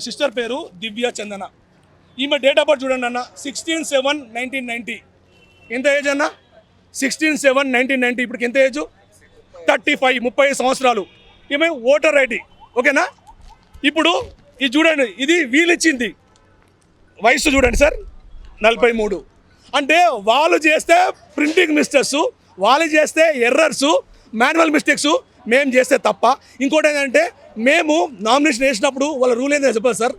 ఈ సిస్టర్ పేరు దివ్య చందన. ఈమె డేట్ ఆఫ్ బర్త్ చూడండి అన్న సిక్స్టీన్ సెవెన్ నైన్టీన్ నైంటీ ఎంత ఏజ్ అన్న? సిక్స్టీన్ సెవెన్ నైన్టీన్ నైంటీ ఇప్పటికి ఎంత ఏజ్ థర్టీ ఫైవ్ ముప్పై సంవత్సరాలు. ఈమె ఓటర్ ఐడి. ఓకేనా? ఇప్పుడు ఇది చూడండి ఇది వీళ్ళు ఇచ్చింది వయసు చూడండి సార్ నలభై మూడు. అంటే వాళ్ళు చేస్తే ప్రింటింగ్ మిస్టేక్స్ వాళ్ళు చేస్తే ఎర్రర్స్ మాన్యువల్ మిస్టేక్స్ మేము చేస్తే తప్ప. ఇంకోటి ఏంటంటే మేము నామినేషన్ వేసినప్పుడు వాళ్ళ రూల్ ఏంటో చెప్పాలి సార్.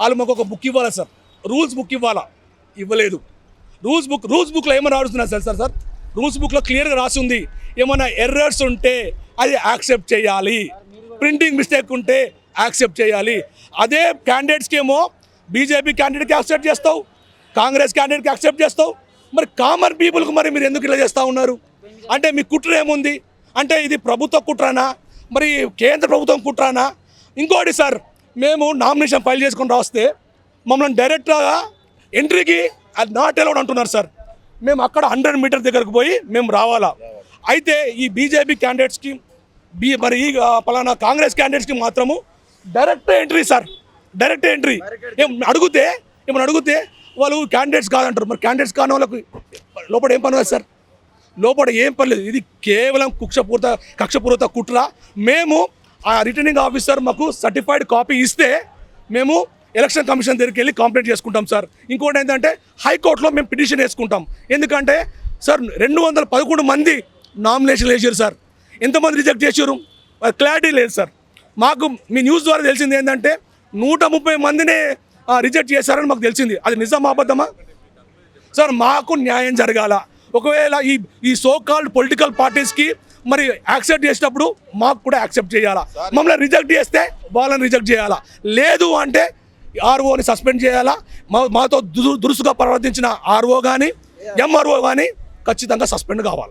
వాళ్ళు మాకు ఒక బుక్ ఇవ్వాలా సార్? రూల్స్ బుక్ ఇవ్వాలా? ఇవ్వలేదు. రూల్స్ బుక్ రూల్స్ బుక్లో ఏమైనా రాస్తున్నారు సార్ సార్ సార్? రూల్స్ బుక్లో క్లియర్గా రాసి ఉంది. ఏమైనా ఎర్రర్స్ ఉంటే అది యాక్సెప్ట్ చేయాలి. ప్రింటింగ్ మిస్టేక్ ఉంటే యాక్సెప్ట్ చేయాలి. అదే క్యాండిడేట్స్కి ఏమో బీజేపీ క్యాండిడేట్కి యాక్సెప్ట్ చేస్తావు కాంగ్రెస్ క్యాండిడేట్కి యాక్సెప్ట్ చేస్తావు. మరి కామన్ పీపుల్కి మరి మీరు ఎందుకు ఇలా చేస్తూ ఉన్నారు? అంటే మీ కుట్ర ఏముంది? అంటే ఇది ప్రభుత్వ కుట్రానా? మరి కేంద్ర ప్రభుత్వం కుట్రానా? ఇంకోటి సార్ మేము నామినేషన్ ఫైల్ చేసుకొని రాస్తే మమ్మల్ని డైరెక్ట్గా ఎంట్రీకి అది నాట్ అలౌడ్ అంటున్నారు సార్. మేము అక్కడ హండ్రెడ్ మీటర్ దగ్గరకు పోయి మేము రావాలా? అయితే ఈ బీజేపీ క్యాండిడేట్స్కి బీ మరి ఈ పలానా కాంగ్రెస్ క్యాండిడేట్స్కి మాత్రము direct entry sir. Direct entry. ఏం అడిగితే ఏమైనా అడిగితే వాళ్ళు క్యాండిడేట్స్ కాదంటారు. మరి క్యాండిడేట్స్ కాని వాళ్ళకి లోపల ఏం పని సార్. లోపల ఏం పర్లేదు ఇది కేవలం కుక్షపూరిత కక్షపూరిత కుట్ర. మేము ఆ రిటర్నింగ్ ఆఫీసర్ మాకు సర్టిఫైడ్ కాపీ ఇస్తే మేము ఎలక్షన్ కమిషన్ దగ్గరికి వెళ్ళి కంప్లైంట్ చేసుకుంటాం సార్ ఇంకోటి ఏంటంటే హైకోర్టులో మేము పిటిషన్ వేసుకుంటాం. ఎందుకంటే సార్ రెండు వందల పదకొండు మంది నామినేషన్ వేసారు సార్ ఎంతమంది రిజెక్ట్ చేశారు? క్లారిటీ లేదు సార్ మాకు మీ న్యూస్ ద్వారా తెలిసింది ఏంటంటే నూట ముప్పై మందినే రిజెక్ట్ చేశారని మాకు తెలిసింది. అది నిజం అబద్ధమా? సార్ మాకు న్యాయం జరగాల. ఒకవేళ ఈ ఈ సో కాల్డ్ పొలిటికల్ పార్టీస్కి మరి యాక్సెప్ట్ చేసినప్పుడు మాకు కూడా యాక్సెప్ట్ చేయాలా? మమ్మల్ని రిజెక్ట్ చేస్తే వాళ్ళని రిజెక్ట్ చేయాలా? లేదు అంటే ఆర్ఓని సస్పెండ్ చేయాలా? మా మాతో దురుసుగా ప్రవర్తించిన ఆర్ఓ కానీ ఎంఆర్ఓ కానీ ఖచ్చితంగా సస్పెండ్ కావాలా?